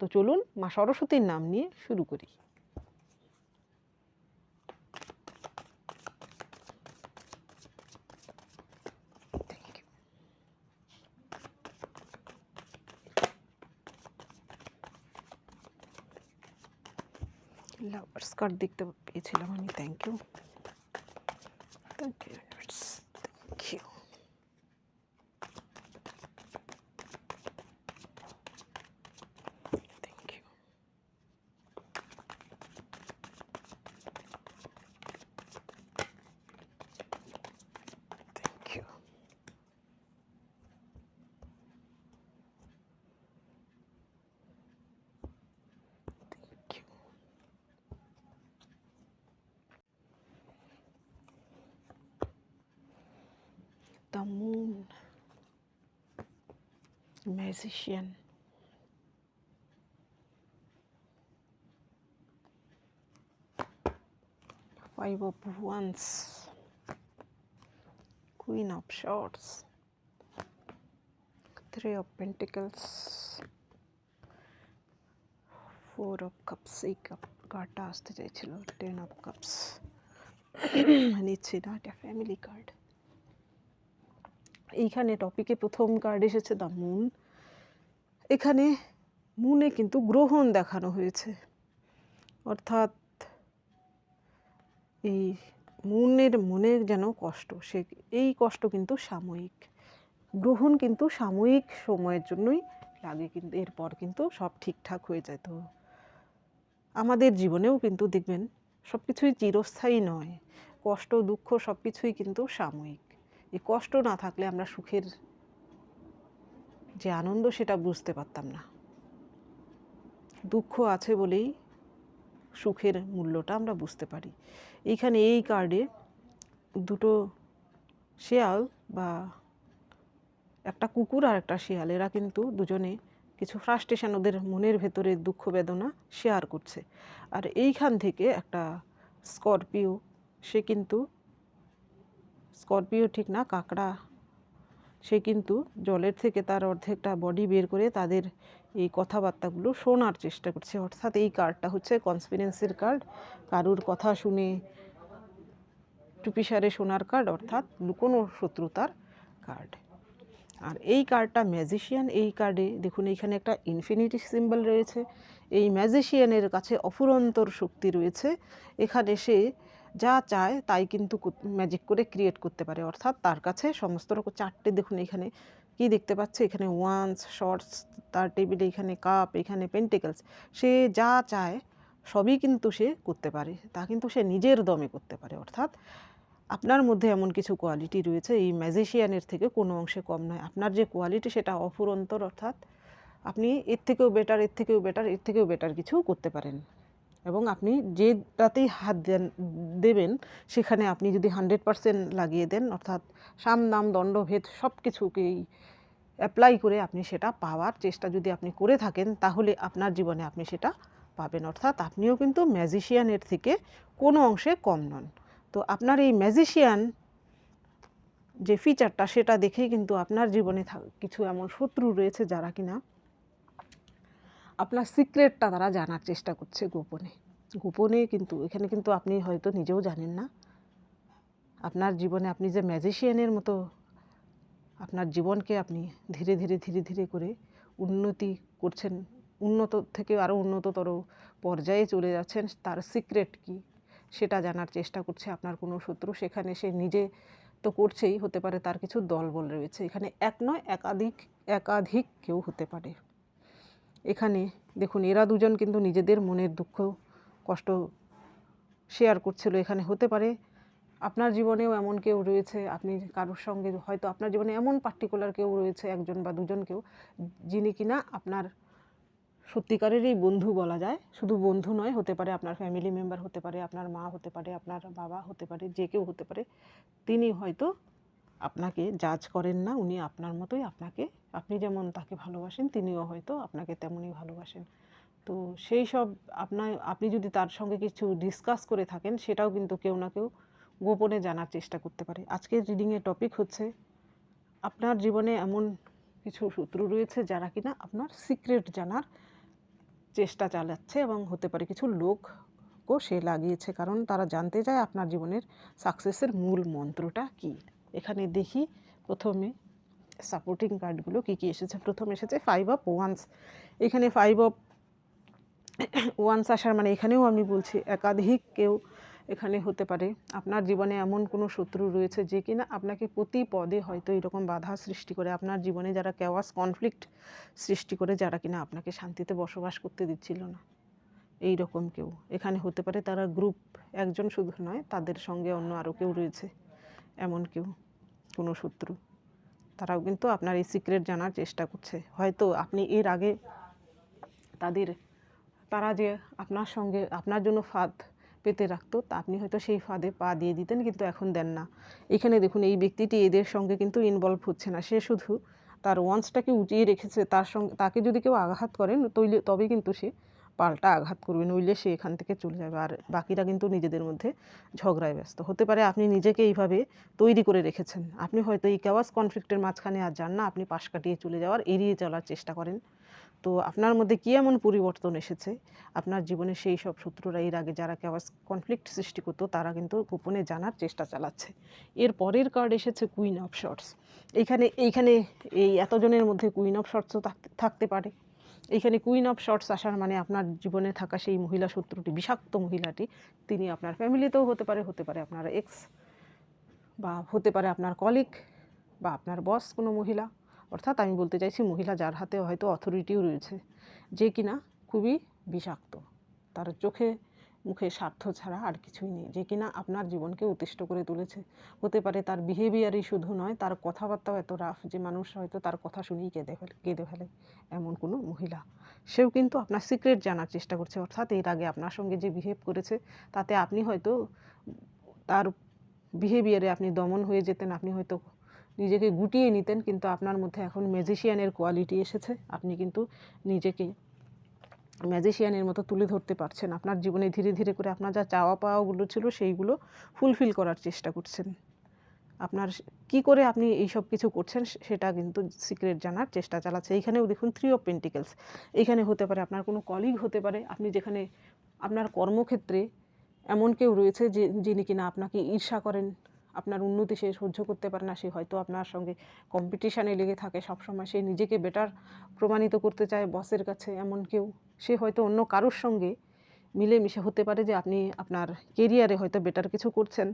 তো চলুন মা সরস্বতীর নাম নিয়ে শুরু করি. লাভার্স কার্ড দেখতে পেয়েছিলাম আমি thank you thank you thank you thank you thank you thank you the moon magician five of wands queen of swords three of pentacles four of cups এই কার্ডটা আসতে চাইছিল টেন অফ কাপস নিচ্ছি না এটা ফ্যামিলি কার্ড এইখানে টপিকে প্রথম কার্ড এসেছে দ্য মুন এখানে মুনে কিন্তু গ্রহণ দেখানো হয়েছে। অর্থাৎ এই মনের মনে যেন কষ্ট, সে এই কষ্ট কিন্তু সাময়িক। গ্রহণ কিন্তু সাময়িক সময়ের জন্যই লাগে কিন্তু, এরপর কিন্তু সব ঠিকঠাক হয়ে যায়। তো আমাদের জীবনেও কিন্তু দেখবেন সব কিছুই চিরস্থায়ী নয়। কষ্ট, দুঃখ সব কিছুই কিন্তু সাময়িক। এই কষ্ট না থাকলে আমরা সুখের যে আনন্দ সেটা বুঝতে পারতাম না। দুঃখ আছে বলেই সুখের মূল্যটা আমরা বুঝতে পারি। এইখানে এই কার্ডে দুটো শেয়াল বা একটা কুকুর আর একটা শেয়াল, এরা কিন্তু দুজনে কিছু ফ্রাস্ট্রেশন ওদের মনের ভেতরে দুঃখ বেদনা শেয়ার করছে। আর এইখান থেকে একটা স্করপিও, সে কিন্তু স্করপিও ঠিক না, কাঁকড়া সে কিন্তু জলের থেকে তার অর্ধেকটা বডি বের করে তাদের এই কথাবার্তাগুলো শোনার চেষ্টা করছে। অর্থাৎ এই কার্ডটা হচ্ছে কনসপিরেন্সির কার্ড কারুর কথা শুনে টুপিসারে শোনার কার্ড অর্থাৎ লুকোনো শত্রুতার কার্ড আর এই কার্ডটা ম্যাজিশিয়ান এই কার্ডে দেখুন এইখানে একটা ইনফিনিটি সিম্বল রয়েছে। এই ম্যাজিশিয়ানের কাছে অফুরন্তর শক্তি রয়েছে। এখানে সে যা চায় তাই কিন্তু ম্যাজিক করে ক্রিয়েট করতে পারে। অর্থাৎ তার কাছে সমস্ত রকম চারটে, দেখুন এখানে কি দেখতে পাচ্ছে? এখানে ওয়ান্স শর্টস তার টেবিলে এখানে কাপ এখানে পেন্টিকেলস সে যা চায়, সবই কিন্তু সে করতে পারে। তা কিন্তু সে নিজের দমে করতে পারে। অর্থাৎ আপনার মধ্যে এমন কিছু কোয়ালিটি রয়েছে, এই ম্যাজিশিয়ানের থেকে কোনো অংশে কম নয়। আপনার যে কোয়ালিটি সেটা অফুরন্তর। অর্থাৎ আপনি এর থেকেও বেটার এর থেকেও বেটার এর থেকেও বেটার কিছু করতে পারেন। এবং আপনি যেটাতেই হাত দেন, দেবেন, সেখানে আপনি যদি হান্ড্রেড পারসেন্ট লাগিয়ে দেন, অর্থাৎ সাম নাম দণ্ডভেদ সব কিছুকেই অ্যাপ্লাই করে আপনি সেটা পাওয়ার চেষ্টা যদি আপনি করে থাকেন, তাহলে আপনার জীবনে আপনি সেটা পাবেন। অর্থাৎ আপনিও কিন্তু ম্যাজিশিয়ানের থেকে কোনো অংশে কম নন। তো আপনার এই ম্যাজিশিয়ান যে ফিচারটা সেটা দেখেই কিন্তু আপনার জীবনে কিছু এমন শত্রু রয়েছে যারা কিনা আপনার সিক্রেটটা তারা জানার চেষ্টা করছে গোপনে। গোপনে কিন্তু, এখানে কিন্তু আপনি হয়তো নিজেও জানেন না। আপনার জীবনে আপনি যে ম্যাজিশিয়ানের মতো, আপনার জীবনকে আপনি ধীরে ধীরে ধীরে ধীরে করে উন্নতি করছেন, উন্নত থেকে আরও উন্নততর পর্যায়ে চলে যাচ্ছেন, তার সিক্রেট কি? সেটা জানার চেষ্টা করছে আপনার কোনো শত্রু। সেখানে সে নিজে তো করছেই, হতে পারে তার কিছু দলবল রয়েছে। এখানে এক নয়, একাধিক একাধিক কেউ হতে পারে। এখানে দেখুন, এরা দুজন কিন্তু নিজেদের মনের দুঃখ, কষ্ট শেয়ার করছিল। এখানে হতে পারে আপনার জীবনেও এমন কেউ রয়েছে, আপনি কারোর সঙ্গে হয়তো আপনার জীবনে এমন পার্টিকুলার কেউ রয়েছে, একজন বা দুজন কেউ, যিনি কিনা আপনার সত্যিকারেরই বন্ধু বলা যায়। শুধু বন্ধু নয়, হতে পারে আপনার ফ্যামিলি মেম্বার হতে পারে, আপনার মা হতে পারে, আপনার বাবা হতে পারে, যে কেউ হতে পারে, তিনি হয়তো আপনাকে জাজ করেন না, উনি আপনার মতোই আপনাকে, আপনি যেমন তাকে ভালোবাসেন, তিনিও হয়তো আপনাকে তেমনই ভালোবাসেন। তো সেই সব আপনার, আপনি যদি তার সঙ্গে কিছু ডিসকাস করে থাকেন, সেটাও কিন্তু কেউ না কেউ গোপনে জানার চেষ্টা করতে পারে। আজকের রিডিংয়ের টপিক হচ্ছে, আপনার জীবনে এমন কিছু শত্রু রয়েছে যারা কিনা আপনার সিক্রেট জানার চেষ্টা চালাচ্ছে এবং হতে পারে কিছু লোকও সে লাগিয়েছে, কারণ তারা জানতে চায় আপনার জীবনের সাকসেসের মূল মন্ত্রটা কি। এখানে দেখি প্রথমে সাপোর্টিং কার্ডগুলো কী কী এসেছে। প্রথম এসেছে ফাইভ অফ ওয়ান্স এখানে ফাইভ অফ ওয়ান্স আসার মানে এখানেও আমি বলছি একাধিক কেউ এখানে হতে পারে। আপনার জীবনে এমন কোনো শত্রু রয়েছে যে কিনা আপনাকে প্রতি পদে হয়তো এরকম বাধা সৃষ্টি করে। আপনার জীবনে যারা কেওয়াস কনফ্লিক্ট সৃষ্টি করে, যারা কিনা আপনাকে শান্তিতে বসবাস করতে দিচ্ছিল না। এই রকম কেউ। এখানে হতে পারে তারা গ্রুপ একজন শুধু নয়, তাদের সঙ্গে অন্য আরও কেউ রয়েছে। এমন কেউ। কোনো শত্রু। তারাও কিন্তু আপনার এই সিক্রেট জানার চেষ্টা করছে। হয়তো আপনি এর আগে তাদের, তারা যে আপনার সঙ্গে, আপনার জন্য ফাঁদ পেতে রাখতো, তা আপনি হয়তো সেই ফাঁদে পা দিয়ে দিতেন, কিন্তু এখন দেন না। এখানে দেখুন, এই ব্যক্তিটি এদের সঙ্গে কিন্তু ইনভলভ হচ্ছে না। সে শুধু তার ওয়ান্সটাকে উঁচিয়ে রেখেছে, তার সঙ্গে, তাকে যদি কেউ আঘাত করেন তৈলে তবে কিন্তু সে পাল্টা আঘাত করবে, নইলে সে এখান থেকে চলে যাবে। আর বাকিরা কিন্তু নিজেদের মধ্যে ঝগড়ায় ব্যস্ত। হতে পারে আপনি নিজেকে এইভাবে তৈরি করে রেখেছেন। আপনি হয়তো এই কেওয়াস কনফ্লিক্টের মাঝখানে আর যান না, আপনি পাশ কাটিয়ে চলে যাওয়ার, এড়িয়ে চলার চেষ্টা করেন। তো আপনার মধ্যে কী এমন পরিবর্তন এসেছে? আপনার জীবনে সেই সব শত্রুরা এর আগে যারা কেওয়াস কনফ্লিক্ট সৃষ্টি করতো, তারা কিন্তু গোপনে জানার চেষ্টা চালাচ্ছে। এর পরের কার্ড এসেছে কুইন অফ শর্টস এইখানে এইখানে এই এতজনের মধ্যে কুইন অফ শর্টসও থাকতে পারে। এইখানে কুইন অফ শর্টস আসার মানে আপনার জীবনে থাকা সেই মহিলা শত্রুটি, বিষাক্ত মহিলাটি, তিনি আপনার ফ্যামিলিতেও হতে পারে হতে পারে আপনার এক্স বা হতে পারে আপনার কলিগ বা আপনার বস কোনো মহিলা। অর্থাৎ আমি বলতে চাইছি মহিলা যার হাতে হয়তো অথরিটিও রয়েছে, যে কিনা খুবই বিষাক্ত। তার চোখে মুখে স্বার্থ ছাড়া আর কিছুই নেই। যে কিনা আপনার জীবনকে অতিষ্ঠ করে তুলেছে। হতে পারে তার বিহেভিয়ারই শুধু নয়, তার কথাবার্তাও এত রাফ যে মানুষ হয়তো তার কথা শুনেই কেঁদে ফেলে কেঁদে ফেলে এমন কোনো মহিলা। সেও কিন্তু আপনার সিক্রেট জানার চেষ্টা করছে। অর্থাৎ এর আগে আপনার সঙ্গে যে বিহেভ করেছে, তাতে আপনি হয়তো তার বিহেভিয়ারে আপনি দমন হয়ে যেতেন, আপনি হয়তো নিজেকে গুটিয়ে নিতেন, কিন্তু আপনার মধ্যে এখন ম্যাজিশিয়ানের কোয়ালিটি এসেছে। আপনি কিন্তু নিজেকে ম্যাজিশিয়ানের মতো তুলে ধরতে পারছেন। আপনার জীবনে ধীরে ধীরে করে আপনার যা চাওয়া পাওয়াগুলো ছিল সেইগুলো ফুলফিল করার চেষ্টা করছেন। আপনার কি করে আপনি এই সব কিছু করছেন সেটা কিন্তু সিক্রেট জানার চেষ্টা চালাচ্ছে। এইখানেও দেখুন থ্রি অফ পেন্টিকেলস এখানে হতে পারে আপনার কোনো কলিগ হতে পারে। আপনি যেখানে আপনার কর্মক্ষেত্রে এমন কেউ রয়েছে যে, যিনি কিনা আপনাকে ঈর্ষা করেন, আপনার উন্নতি সে সহ্য করতে পারে না, সে হয়তো আপনার সঙ্গে কম্পিটিশানে লেগে থাকে। সবসময় সে নিজেকে বেটার প্রমাণিত করতে চায় বসের কাছে এমন কেউ। সে হয়তো অন্য কারোর সঙ্গে মিলেমিশে হতে পারে যে আপনি আপনার কেরিয়ারে হয়তো বেটার কিছু করছেন।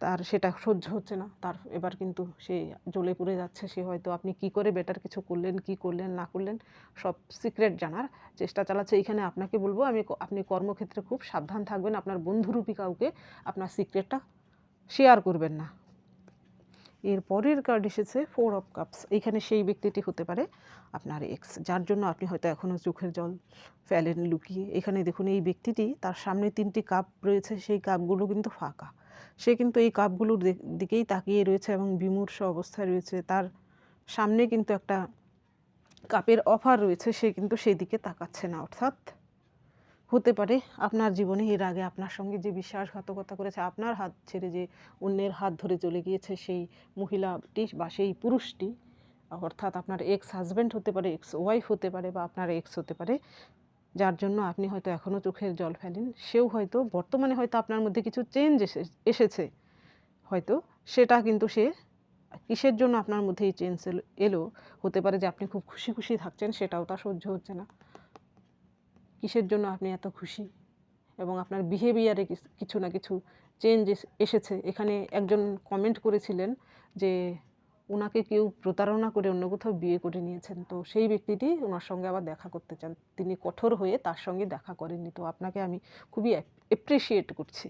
তার সেটা সহ্য হচ্ছে না। তার এবার কিন্তু সে জ্বলে পুড়ে যাচ্ছে। সে হয়তো আপনি কি করে বেটার কিছু করলেন, কি করলেন, না করলেন, সব সিক্রেট জানার চেষ্টা চালাচ্ছে। এইখানে আপনাকে বলব, আমি আপনি কর্মক্ষেত্রে খুব সাবধান থাকবেন। আপনার বন্ধুরূপী কাউকে আপনার সিক্রেটটা শেয়ার করবেন না। এর পরের কার্ড এসেছে ফোর অফ কাপস এখানে সেই ব্যক্তিটি হতে পারে আপনার এক্স যার জন্য আপনি হয়তো এখনও চোখের জল ফেলেন লুকিয়ে। এখানে দেখুন, এই ব্যক্তিটি তার সামনে তিনটি কাপ রয়েছে, সেই কাপগুলো কিন্তু ফাঁকা। সে কিন্তু এই কাপগুলোর দিকেই তাকিয়ে রয়েছে এবং বিমূর্ষ অবস্থায় রয়েছে। তার সামনে কিন্তু একটা কাপের অফার রয়েছে, সে কিন্তু সেই দিকে তাকাচ্ছে না, অর্থাৎ হতে পারে। আপনার জীবনে এর আগে আপনার সঙ্গে যে বিশ্বাসঘাতকতা করেছে, আপনার হাত ছেড়ে যে অন্যের হাত ধরে চলে গিয়েছে সেই মহিলাটি বা সেই পুরুষটি, অর্থাৎ আপনার এক্স হাজব্যান্ড হতে পারে এক্স ওয়াইফ হতে পারে বা আপনার এক্স হতে পারে, যার জন্য আপনি হয়তো এখনও চোখের জল ফেলেন। সেও হয়তো বর্তমানে হয়তো আপনার মধ্যে কিছু চেঞ্জ এসে, এসেছে। হয়তো সেটা কিন্তু সে কিসের জন্য আপনার মধ্যে এই চেঞ্জ এলো হতে পারে যে আপনি খুব খুশি খুশি থাকছেন, সেটাও তা সহ্য হচ্ছে না। কিসের জন্য আপনি এত খুশি? এবং আপনার বিহেভিয়ারে কিছু না কিছু চেঞ্জ এসেছে। এখানে একজন কমেন্ট করেছিলেন যে, ওনাকে কেউ প্রতারণা করে অন্য কোথাও বিয়ে করে নিয়েছেন। তো সেই ব্যক্তিটি ওনার সঙ্গে আবার দেখা করতে চান। তিনি কঠোর হয়ে তার সঙ্গে দেখা করেননি। তো আপনাকে আমি খুবই অ্যাপ্রিসিয়েট করছি।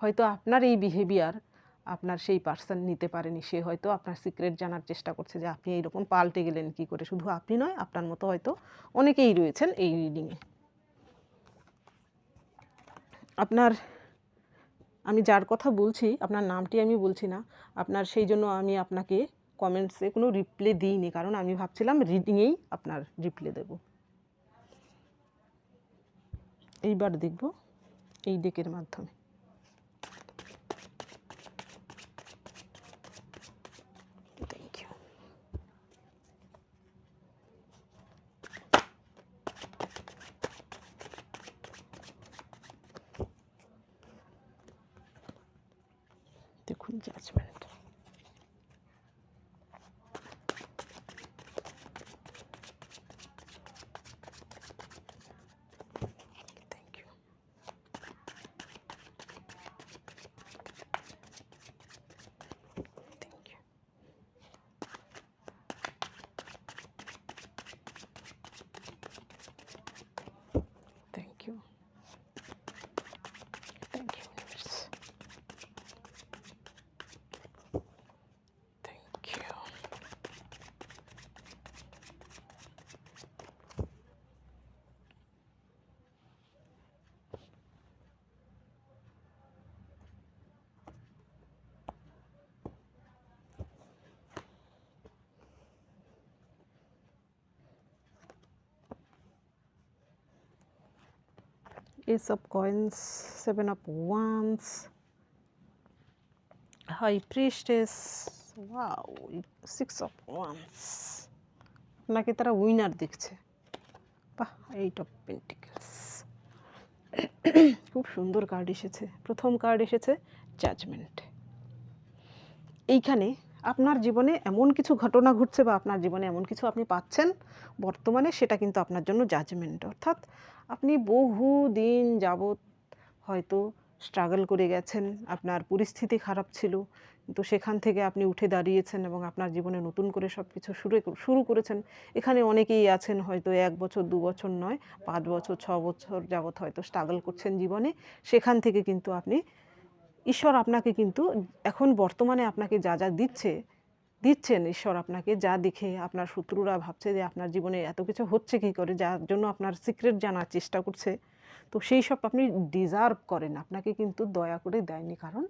হয়তো আপনার এই বিহেভিয়ার আপনার সেই পার্সন নিতে পারেনি। সে হয়তো আপনার সিক্রেট জানার চেষ্টা করছে যে, আপনি এইরকম পাল্টে গেলেন কি করে? শুধু আপনি নয়, আপনার মতো হয়তো অনেকেই রয়েছেন এই রিডিংয়ে আপনার, আমি যার কথা বলছি, আপনার নামটি আমি বলছি না, আপনার সেই জন্য আমি আপনাকে কমেন্টসে কোনো রিপ্লে দিইনি, কারণ আমি ভাবছিলাম রিডিংয়েই আপনার রিপ্লে দেব। এইবার দেখব এই ডেকের মাধ্যমে থ্যাংক ইউ দেখুন judgement thank you thank you thank you thank you universe thank you ace of coins seven of wands high priestess wow, six of wands আপনাকে তারা উইনার দেখছে? বাহ এইট অফ পেন্টিকেলস খুব সুন্দর কার্ড এসেছে। প্রথম card এসেছে জাজমেন্ট এইখানে আপনার জীবনে এমন কিছু ঘটনা ঘটছে বা আপনার জীবনে এমন কিছু আপনি পাচ্ছেন, বর্তমানে সেটা কিন্তু আপনার জন্য জাজমেন্ট অর্থাৎ আপনি বহু দিন যাবৎ হয়তো স্ট্রাগল করে গেছেন, আপনার পরিস্থিতি খারাপ ছিল, কিন্তু সেখান থেকে আপনি উঠে দাঁড়িয়েছেন এবং আপনার জীবনে নতুন করে সব কিছু শুরু শুরু করেছেন। এখানে অনেকেই আছেন হয়তো এক বছর, দু বছর নয়, পাঁচ বছর, ছ বছর যাবৎ হয়তো স্ট্রাগল করছেন জীবনে। সেখান থেকে কিন্তু আপনি ঈশ্বর আপনাকে কিন্তু এখন বর্তমানে আপনাকে যা যা দিচ্ছে, দিচ্ছেন, ঈশ্বর আপনাকে যা দেখে আপনার শত্রুরা ভাবছে যে আপনার জীবনে এত কিছু হচ্ছে কী করে, যার জন্য আপনার সিক্রেট জানার চেষ্টা করছে। তো সেই সব আপনি ডিজার্ভ করেন, আপনাকে কিন্তু দয়া করে দেয়নি কারণ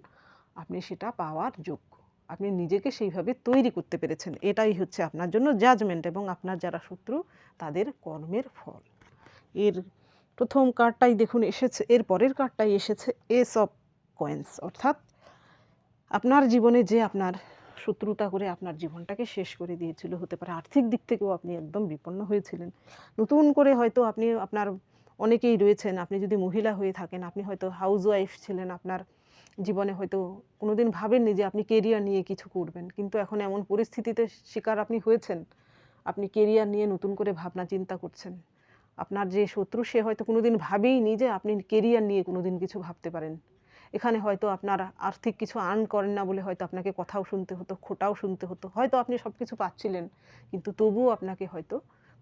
আপনি সেটা পাওয়ার যোগ্য। আপনি নিজেকে সেইভাবে তৈরি করতে পেরেছেন, এটাই হচ্ছে আপনার জন্য জাজমেন্ট এবং আপনার যারা শত্রু তাদের কর্মের ফল। এর প্রথম কার্ডটাই দেখুন এসেছে, এর পরের কার্ডটাই এসেছে এস অফ কয়েন্স অর্থাৎ আপনার জীবনে যে আপনার শত্রুতা করে আপনার জীবনটাকে শেষ করে দিয়েছিল, হতে পারে আর্থিক দিক থেকেও আপনি একদম বিপন্ন হয়েছিলেন। নতুন করে হয়তো আপনি, আপনার অনেকেই রয়েছেন, আপনি যদি মহিলা হয়ে থাকেন, আপনি হয়তো হাউস ওয়াইফ ছিলেন, আপনার জীবনে হয়তো কোনোদিন ভাবেননি যে আপনি কেরিয়ার নিয়ে কিছু করবেন। কিন্তু এখন এমন পরিস্থিতিতে শিকার আপনি হয়েছেন, আপনি কেরিয়ার নিয়ে নতুন করে ভাবনা চিন্তা করছেন। আপনার যে শত্রু, সে হয়তো কোনোদিন ভাবেইনি যে আপনি কেরিয়ার নিয়ে কোনোদিন কিছু ভাবতে পারেন। এখানে হয়তো আপনার আর্থিক কিছু আর্ন করেন না বলে হয়তো আপনাকে কথাও শুনতে হতো, খোটাও শুনতে হতো। হয়তো আপনি সব কিছু পাচ্ছিলেন, কিন্তু তবুও আপনাকে হয়তো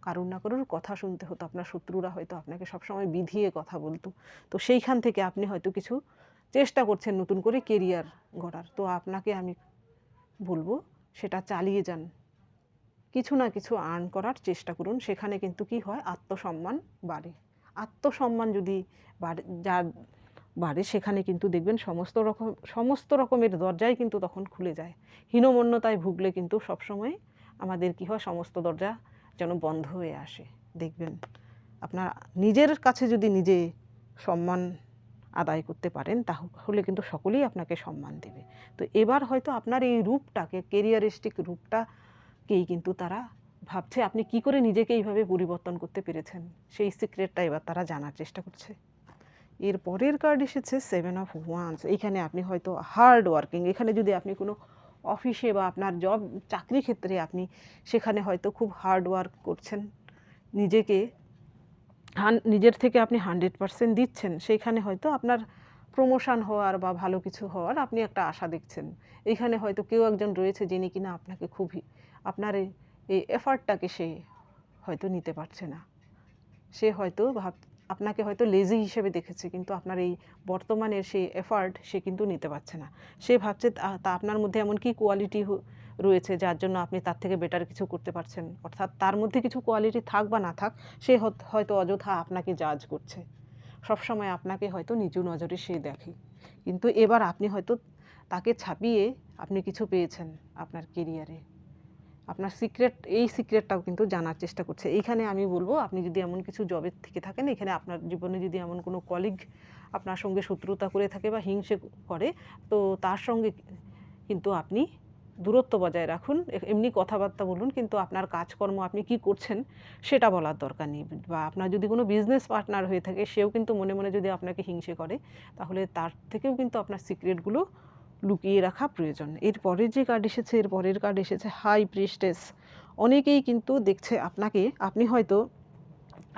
কারুর না কারুর কথা শুনতে হতো, আপনার শত্রুরা হয়তো আপনাকে সবসময় বিধিয়ে কথা বলতো। তো সেইখান থেকে আপনি হয়তো কিছু চেষ্টা করছেন নতুন করে কেরিয়ার গড়ার। তো আপনাকে আমি বলব, সেটা চালিয়ে যান। কিছু না কিছু আর্ন করার চেষ্টা করুন, সেখানে কিন্তু কি হয়? আত্মসম্মান বাড়ে। আত্মসম্মান যদি বাড়ে, যার বাড়ে, সেখানে কিন্তু দেখবেন সমস্ত রকম, সমস্ত রকমের দরজাই কিন্তু তখন খুলে যায়। হীনমন্যতায় ভুগলে কিন্তু সবসময় আমাদের কি হয়, সমস্ত দরজা যেন বন্ধ হয়ে আসে। দেখবেন আপনার নিজের কাছে যদি নিজে সম্মান আদায় করতে পারেন, তাহলে কিন্তু সকলেই আপনাকে সম্মান দেবে। তো এবার হয়তো আপনার এই রূপটাকে কেরিয়ারিস্টিক রূপটাকেই কিন্তু তারা ভাবছে, আপনি কি করে নিজেকে এইভাবে পরিবর্তন করতে পেরেছেন? সেই সিক্রেটটা এবার তারা জানার চেষ্টা করছে। এর পরের কার্ড এসেছে সেভেন অফ ওয়ান্স এইখানে আপনি হয়তো হার্ড ওয়ার্কিং এখানে যদি আপনি কোনো অফিসে বা আপনার জব চাকরি ক্ষেত্রে আপনি সেখানে হয়তো খুব হার্ড ওয়ার্ক করছেন, নিজেকে হান, নিজের থেকে আপনি হান্ড্রেড পারসেন্ট দিচ্ছেন সেইখানে হয়তো আপনার প্রমোশন হওয়ার বা ভালো কিছু হওয়ার আপনি একটা আশা দেখছেন। এইখানে হয়তো কেউ একজন রয়েছে যিনি কিনা আপনাকে খুবই, আপনার এই এফার্টটাকে সে হয়তো নিতে পারছে না। সে হয়তো ভাব আপনাকে হয়তো লেজি হিসেবে দেখেছে, কিন্তু আপনার এই বর্তমানের সেই এফার্ট সে কিন্তু নিতে পারছে না। সে ভাবছে, তা- আপনার মধ্যে এমন কি কোয়ালিটি রয়েছে যার জন্য আপনি তার থেকে বেটার কিছু করতে পারছেন? অর্থাৎ তার মধ্যে কিছু কোয়ালিটি থাক বা না থাক, সে হয়তো অযথা আপনাকে জাজ করছে। সবসময় আপনাকে হয়তো নিচু নজরে সে দেখে। কিন্তু এবার আপনি হয়তো তাকে ছাপিয়ে আপনি কিছু পেয়েছেন আপনার কেরিয়ারে আপনার সিক্রেট এই সিক্রেটটাও কিন্তু জানার চেষ্টা করছে। এইখানে আমি বলব, আপনি যদি এমন কিছু জবের থেকে থাকেন, এখানে আপনার জীবনে যদি এমন কোনো কলিগ আপনার সঙ্গে শত্রুতা করে থাকে বা হিংসে করে, তো তার সঙ্গে কিন্তু আপনি দূরত্ব বজায় রাখুন। এমনি কথাবার্তা বলুন, কিন্তু আপনার কাজকর্ম আপনি কি করছেন, সেটা বলার দরকার নেই। বা আপনার যদি কোনো বিজনেস পার্টনার হয়ে থাকে, সেও কিন্তু মনে মনে যদি আপনাকে হিংসে করে, তাহলে তার থেকেও কিন্তু আপনার সিক্রেটগুলো লুকিয়ে রাখা প্রয়োজন। এর পরের যে কার্ড এসেছে, এর পরের কার্ড এসেছে হাই প্রিস্টেস অনেকেই কিন্তু দেখছে আপনাকে, আপনি হয়তো,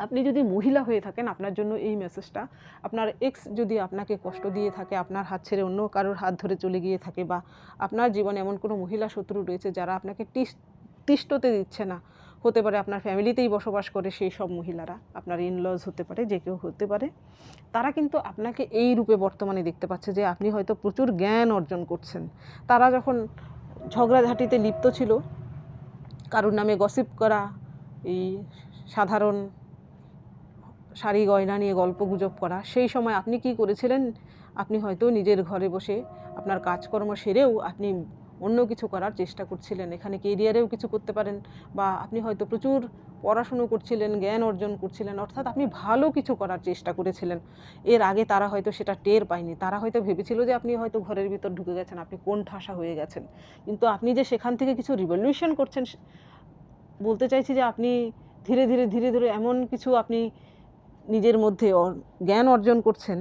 আপনি যদি মহিলা হয়ে থাকেন, আপনার জন্য এই মেসেজটা আপনার এক্স যদি আপনাকে কষ্ট দিয়ে থাকে, আপনার হাত ছেড়ে অন্য কারোর হাত ধরে চলে গিয়ে থাকে বা আপনার জীবনে এমন কোনো মহিলা শত্রু রয়েছে যারা আপনাকে তিষ্টতে দিচ্ছে না হতে পারে আপনার ফ্যামিলিতেই বসবাস করে সেই সব মহিলারা, আপনার ইনলজ হতে পারে, যে কেউ হতে পারে, তারা কিন্তু আপনাকে এই রূপে বর্তমানে দেখতে পাচ্ছে যে আপনি হয়তো প্রচুর জ্ঞান অর্জন করছেন। তারা যখন ঝগড়াঝাটিতে লিপ্ত ছিল, কারোর নামে গসিপ করা, এই সাধারণ শাড়ি গয়না নিয়ে গল্প গুজব করা, সেই সময় আপনি কি করেছিলেন? আপনি হয়তো নিজের ঘরে বসে আপনার কাজকর্ম সেরেও আপনি অন্য কিছু করার চেষ্টা করছিলেন। এখানে কেরিয়ারেও কিছু করতে পারেন বা আপনি হয়তো প্রচুর পড়াশুনো করছিলেন, জ্ঞান অর্জন করছিলেন, অর্থাৎ আপনি ভালো কিছু করার চেষ্টা করেছিলেন। এর আগে তারা হয়তো সেটা টের পায়নি। তারা হয়তো ভেবেছিল যে আপনি হয়তো ঘরের ভিতর ঢুকে গেছেন, আপনি কোন ঠাসা হয়ে গেছেন। কিন্তু আপনি যে সেখান থেকে কিছু রিভলিউশন করছেন বলতে চাইছি যে আপনি ধীরে ধীরে ধীরে ধীরে এমন কিছু আপনি নিজের মধ্যে জ্ঞান অর্জন করছেন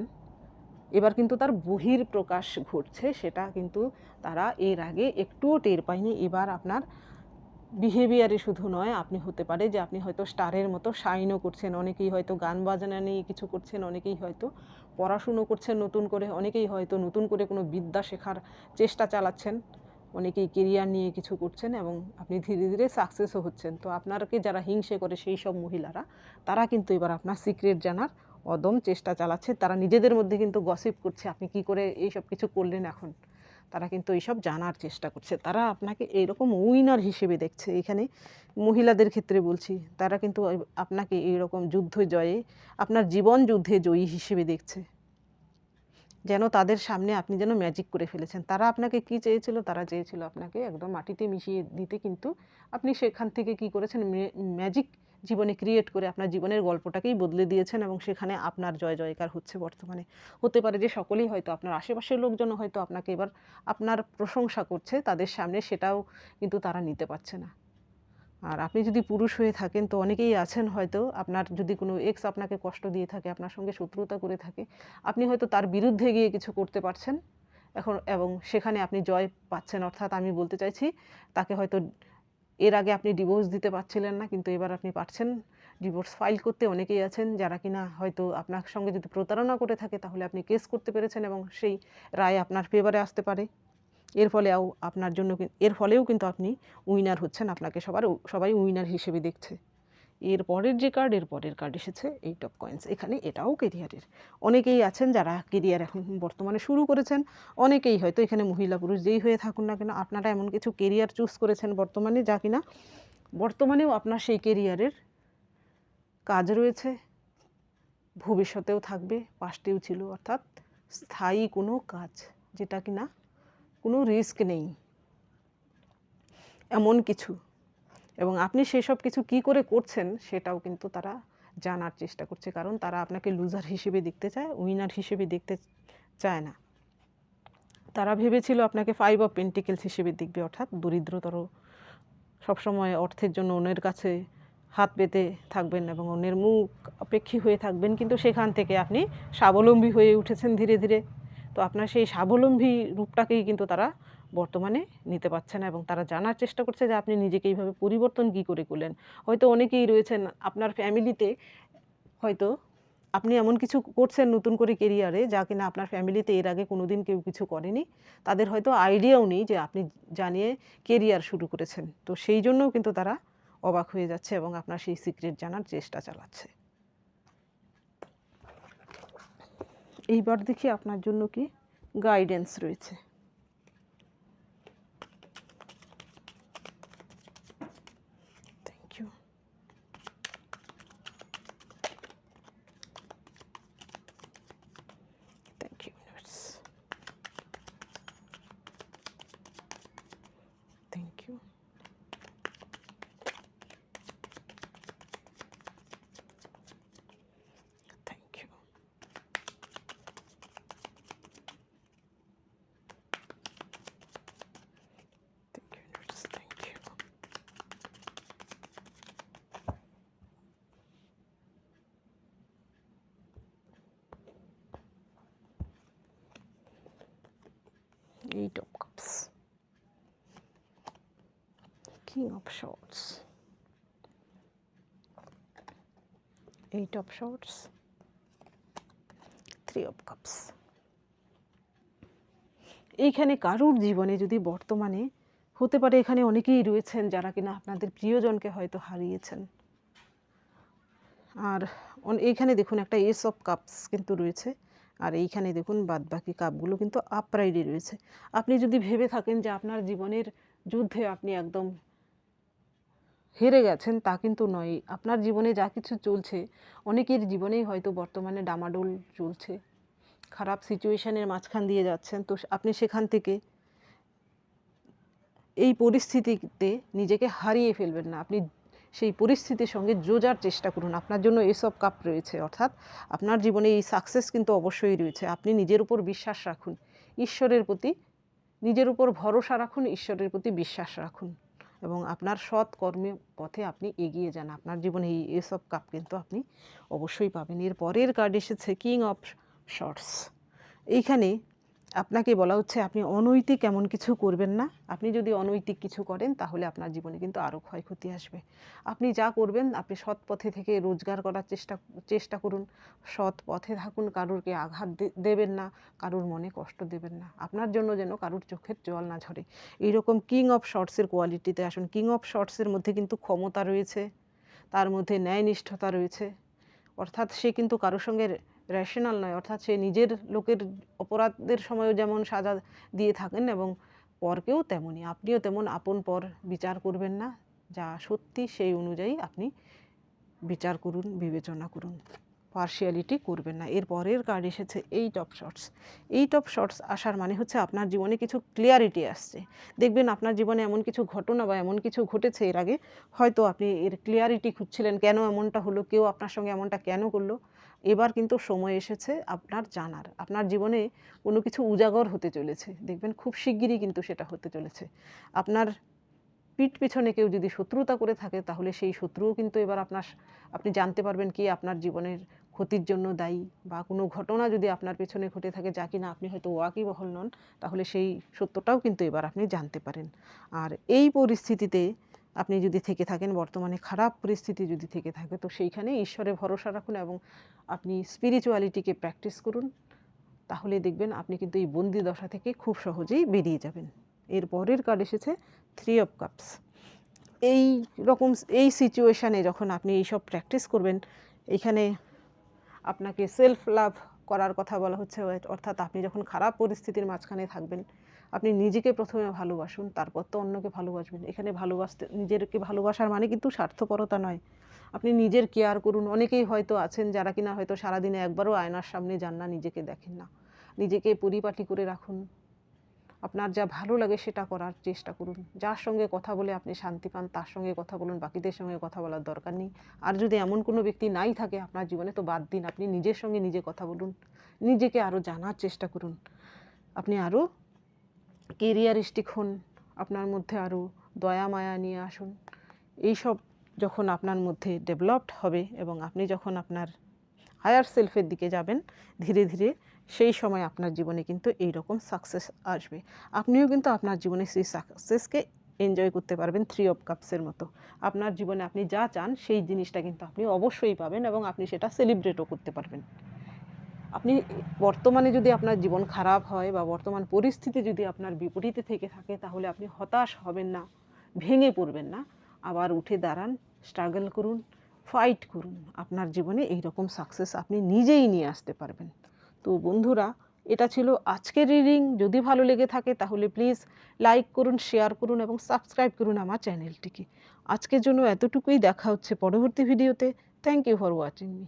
এবার কিন্তু তার বহির প্রকাশ ঘটছে, সেটা কিন্তু তারা এর আগে একটুও টের পায়নি। এবার আপনার বিহেভিয়ারে শুধু নয়, আপনি হতে পারে যে আপনি হয়তো স্টারের মতো শাইনও করছেন, অনেকেই হয়তো গান বাজনা নিয়ে কিছু করছেন, অনেকেই হয়তো পড়াশুনো করছেন নতুন করে, অনেকেই হয়তো নতুন করে কোনো বিদ্যা শেখার চেষ্টা চালাচ্ছেন, অনেকেই কেরিয়ার নিয়ে কিছু করছেন এবং আপনি ধীরে ধীরে সাকসেসও হচ্ছেন। তো আপনারকে যারা হিংসে করে সেই সব মহিলারা, তারা কিন্তু এবার আপনার সিক্রেট জানার অদম চেষ্টা চালাচ্ছে, তারা নিজেদের মধ্যে কিন্তু গসিপ করছে, আপনি কি করে এইসব কিছু করলেন এখন? তারা কিন্তু এইসব জানার চেষ্টা করছে। তারা আপনাকে এইরকম উইনার হিসেবে দেখছে। এখানে মহিলাদের ক্ষেত্রে বলছি, তারা কিন্তু আপনাকে এইরকম যুদ্ধ জয়ে, আপনার জীবন যুদ্ধে জয়ী হিসেবে দেখছে। যেন তাদের সামনে আপনি যেন ম্যাজিক করে ফেলেছেন। তারা আপনাকে কি চেয়েছিল? তারা চেয়েছিল আপনাকে একদম মাটিতে মিশিয়ে দিতে, কিন্তু আপনি সেখান থেকে কি করেছেন? ম্যাজিক জীবনে ক্রিয়েট করে আপনার জীবনের গল্পটাকেই বদলে দিয়েছেন এবং সেখানে আপনার জয় জয়কার হচ্ছে বর্তমানে। হতে পারে যে সকলেই হয়তো আপনার আশেপাশের লোকজন হয়তো আপনাকে এবার আপনার প্রশংসা করছে, তাদের সামনে সেটাও কিন্তু তারা নিতে পারছে না। আর আপনি যদি পুরুষ হয়ে থাকেন, তো অনেকেই আছেন হয়তো, আপনার যদি কোনো এক্স আপনাকে কষ্ট দিয়ে থাকে, আপনার সঙ্গে শত্রুতা করে থাকে, আপনি হয়তো তার বিরুদ্ধে গিয়ে কিছু করতে পারছেন। এখন, এবং সেখানে আপনি জয় পাচ্ছেন, অর্থাৎ আমি বলতে চাইছি, তাকে হয়তো এর আগে আপনি ডিভোর্স দিতে পারছিলেন না, কিন্তু এবার আপনি পারছেন। ডিভোর্স ফাইল করতে অনেকেই আছেন যারা কিনা হয়তো আপনার সঙ্গে যদি প্রতারণা করে থাকে, তাহলে আপনি কেস করতে পেরেছেন এবং সেই রায় আপনার ফেভারে আসতে পারে। এর ফলেও আপনার জন্য এর ফলেও কিন্তু আপনি উইনার হচ্ছেন, আপনাকে সবার, সবাই উইনার হিসেবে দেখছে। এর পরের যে কার্ড এর পরের কার্ড এসেছে এইট অফ কয়েন্স এখানে এটাও কেরিয়ারের অনেকেই আছেন যারা কেরিয়ার এখন বর্তমানে শুরু করেছেন, অনেকেই হয়তো এখানে মহিলা পুরুষ যেই হয়ে থাকুন না কেন, আপনারা এমন কিছু কেরিয়ার চুজ করেছেন বর্তমানে যা কিনা। বর্তমানেও আপনার সেই কেরিয়ারের কাজ রয়েছে, ভবিষ্যতেও থাকবে পাস্টেও ছিল, অর্থাৎ স্থায়ী কোনো কাজ যেটা কিনা কোনো রিস্ক নেই। এমন কিছু। এবং আপনি সেসব কিছু কি করে করছেন সেটাও কিন্তু তারা জানার চেষ্টা করছে। কারণ তারা আপনাকে লুজার হিসেবে দেখতে চায় উইনার হিসেবে দেখতে চায় না। তারা ভেবেছিল আপনাকে ফাইভ অফ পেন্টিকেলস হিসেবে দেখবে, অর্থাৎ দরিদ্রতর সবসময় অর্থের জন্য অন্যের কাছে হাত পেতে থাকবেন এবং অন্যের মুখ অপেক্ষী হয়ে থাকবেন, কিন্তু সেখান থেকে আপনি স্বাবলম্বী হয়ে উঠেছেন ধীরে ধীরে। তো আপনার সেই স্বাবলম্বী রূপটাকেই কিন্তু তারা বর্তমানে নিতে পারছে না এবং তারা জানার চেষ্টা করছে যে আপনি নিজেকে এইভাবে পরিবর্তন কী করে করলেন। হয়তো অনেকেই রয়েছেন আপনার ফ্যামিলিতে, হয়তো আপনি এমন কিছু করছেন নতুন করে কেরিয়ারে যা কিনা আপনার ফ্যামিলিতে এর আগে কোনো দিন কেউ কিছু করেনি। তাদের হয়তো আইডিয়াও নেই যে আপনি জানিয়ে কেরিয়ার শুরু করেছেন। তো সেই জন্যও কিন্তু তারা অবাক হয়ে যাচ্ছে এবং আপনার সেই সিক্রেট জানার চেষ্টা চালাচ্ছে। এইবার দেখি আপনার জন্য কি গাইডেন্স রয়েছে thank you thank you universe thank you thank you Thank you, nurse. Thank you. Eight of Cups. King of Swords. Eight of Swords. Three of Cups. এইখানে কারুর জীবনে যদি বর্তমানে হতে পারে, এখানে অনেকেই রয়েছেন যারা কিনা আপনাদের প্রিয়জনকে হয়তো হারিয়েছেন আর এইখানে দেখুন একটা এস অফ কাপস কিন্তু রয়েছে আর এইখানে দেখুন বাদ বাকি কাপগুলো কিন্তু আপরাইডে রয়েছে। আপনি যদি ভেবে থাকেন যে আপনার জীবনের যুদ্ধে আপনি একদম হেরে গেছেন, তা কিন্তু নয়। আপনার জীবনে যা কিছু চলছে, অনেকের জীবনেই হয়তো বর্তমানে ডামাডোল চলছে। খারাপ সিচুয়েশানের মাঝখান দিয়ে যাচ্ছেন, তো আপনি সেখান থেকে এই পরিস্থিতিতে নিজেকে হারিয়ে ফেলবেন না। আপনি সেই পরিস্থিতির সঙ্গে যোজার চেষ্টা করুন। আপনার জন্য এসব কাপ রয়েছে, অর্থাৎ আপনার জীবনে এই সাকসেস কিন্তু অবশ্যই রয়েছে। আপনি নিজের উপর বিশ্বাস রাখুন। ঈশ্বরের প্রতি নিজের উপর ভরসা রাখুন, ঈশ্বরের প্রতি বিশ্বাস রাখুন এবং আপনার সৎ কর্মে পথে আপনি এগিয়ে যান। আপনার জীবনে এই এসব কাপ কিন্তু আপনি অবশ্যই পাবেন। এর পরের কার্ড এসেছে কিং অফ শর্টস এইখানে আপনাকে বলা হচ্ছে আপনি অনৈতিক এমন কিছু করবেন না। আপনি যদি অনৈতিক কিছু করেন, তাহলে আপনার জীবনে কিন্তু আরও ক্ষয়ক্ষতি আসবে। আপনি যা করবেন, আপনি সৎ পথে থেকে রোজগার করার চেষ্টা চেষ্টা করুন। সৎ পথে থাকুন, কারুরকে আঘাত দেবেন না, কারুর মনে কষ্ট দেবেন না। আপনার জন্য যেন কারুর চোখের জল না ঝরে। এইরকম কিং অফ শর্টসের কোয়ালিটিতে আসুন। কিং অফ শর্টসের মধ্যে কিন্তু ক্ষমতা রয়েছে, তার মধ্যে ন্যায়নিষ্ঠতা রয়েছে। অর্থাৎ সে কিন্তু কারোর সঙ্গে রেশনাল নয়, অর্থাৎ সে নিজের লোকের অপরাধের সময়ও যেমন সাজা দিয়ে থাকেন এবং পরকেও তেমনই। আপনিও তেমন আপন পর বিচার করবেন না, যা সত্যি সেই অনুযায়ী আপনি বিচার করুন, বিবেচনা করুন। পার্শিয়ালিটি করবেন না। এর পরের কার্ড এসেছে eight of swords eight of swords আসার মানে হচ্ছে আপনার জীবনে কিছু ক্লিয়ারিটি আসছে। দেখবেন আপনার জীবনে এমন কিছু ঘটনা বা এমন কিছু ঘটেছে, এর আগে হয়তো আপনি এর ক্লিয়ারিটি খুঁজছিলেন, কেন এমনটা হলো, কেউ আপনার সঙ্গে এমনটা কেন করল? এবার কিন্তু সময় এসেছে আপনার জানার। আপনার জীবনে কোনো কিছু উজাগর হতে চলেছে। দেখবেন খুব শিগগিরই কিন্তু সেটা হতে চলেছে। আপনার পিঠ পিছনে কেউ যদি শত্রুতা করে থাকে, তাহলে সেই শত্রুও কিন্তু এবার আপনার আপনি জানতে পারবেন কি আপনার জীবনের ক্ষতির জন্য দায়ী বা কোনো ঘটনা যদি আপনার পেছনে ঘটে থাকে যা কিনা আপনি হয়তো ওয়াকিবহল নন, তাহলে সেই সত্যটাও কিন্তু এবার আপনি জানতে পারেন। আর এই পরিস্থিতিতে আপনি যদি থেকে থাকেন, বর্তমানে খারাপ পরিস্থিতি যদি থেকে থাকে, তো সেইখানে ঈশ্বরে ভরসা রাখুন এবং আপনি স্পিরিচুয়ালিটিকে প্র্যাকটিস করুন। তাহলে দেখবেন আপনি কিন্তু এই বন্দি দশা থেকে খুব সহজেই বেরিয়ে যাবেন। এর পরের কার্ড এসেছে থ্রি অফ কাপস এই রকম, এই সিচুয়েশানে যখন আপনি এইসব প্র্যাকটিস করবেন, এখানে আপনাকে সেলফ লাভ করার কথা বলা হচ্ছে, অর্থাৎ আপনি যখন খারাপ পরিস্থিতির মাঝখানে থাকবেন আপনি নিজেকে প্রথমে ভালোবাসুন, তারপর তো অন্যকে ভালোবাসবেন। এখানে ভালোবাসতে নিজেকে ভালোবাসার মানে কিন্তু স্বার্থপরতা নয়। আপনি নিজের কেয়ার করুন। অনেকেই হয়তো আছেন যারা কিনা হয়তো সারাদিনে একবারও আয়নার সামনে যান না, নিজেকে দেখেন না। নিজেকে পরিপাটি করে রাখুন। আপনার যা ভালো লাগে সেটা করার চেষ্টা করুন। যার সঙ্গে কথা বলে আপনি শান্তি পান, তার সঙ্গে কথা বলুন, বাকিদের সঙ্গে কথা বলার দরকার নেই। আর যদি এমন কোনো ব্যক্তি নাই থাকে আপনার জীবনে, তো বাদ দিন। আপনি নিজের সঙ্গে নিজে কথা বলুন। নিজেকে আরও জানার চেষ্টা করুন। আপনি আরও কেরিয়ারিস্টিক হন, আপনার মধ্যে আরও দয়া, মায়া নিয়ে আসুন। এইসব যখন আপনার মধ্যে ডেভেলপড হবে এবং আপনি যখন আপনার হায়ার সেলফের দিকে যাবেন, ধীরে ধীরে সেই সময় আপনার জীবনে কিন্তু এই রকম সাকসেস আসবে। আপনিও কিন্তু আপনার জীবনে সেই সাকসেসকে এনজয় করতে পারবেন থ্রি অফ কাপসের মতো। আপনার জীবনে আপনি যা চান, সেই জিনিসটা কিন্তু আপনি অবশ্যই পাবেন এবং আপনি সেটা সেলিব্রেটও করতে পারবেন। আপনি বর্তমানে যদি আপনার জীবন খারাপ হয় বা বর্তমান পরিস্থিতি যদি আপনার বিপরীতে থেকে থাকে, তাহলে আপনি হতাশ হবেন না, ভেঙে পড়বেন না। আবার উঠে দাঁড়ান স্ট্রাগল করুন ফাইট করুন। আপনার জীবনে এই রকম সাকসেস আপনি নিজেই নিয়ে আসতে পারবেন। তো বন্ধুরা, এটা ছিল আজকের রিডিং যদি ভালো লেগে থাকে, তাহলে প্লিজ লাইক করুন শেয়ার করুন এবং সাবস্ক্রাইব করুন আমার চ্যানেলটিকে আজকের জন্য এতটুকুই। দেখা হচ্ছে পরবর্তী ভিডিওতে thank you for watching me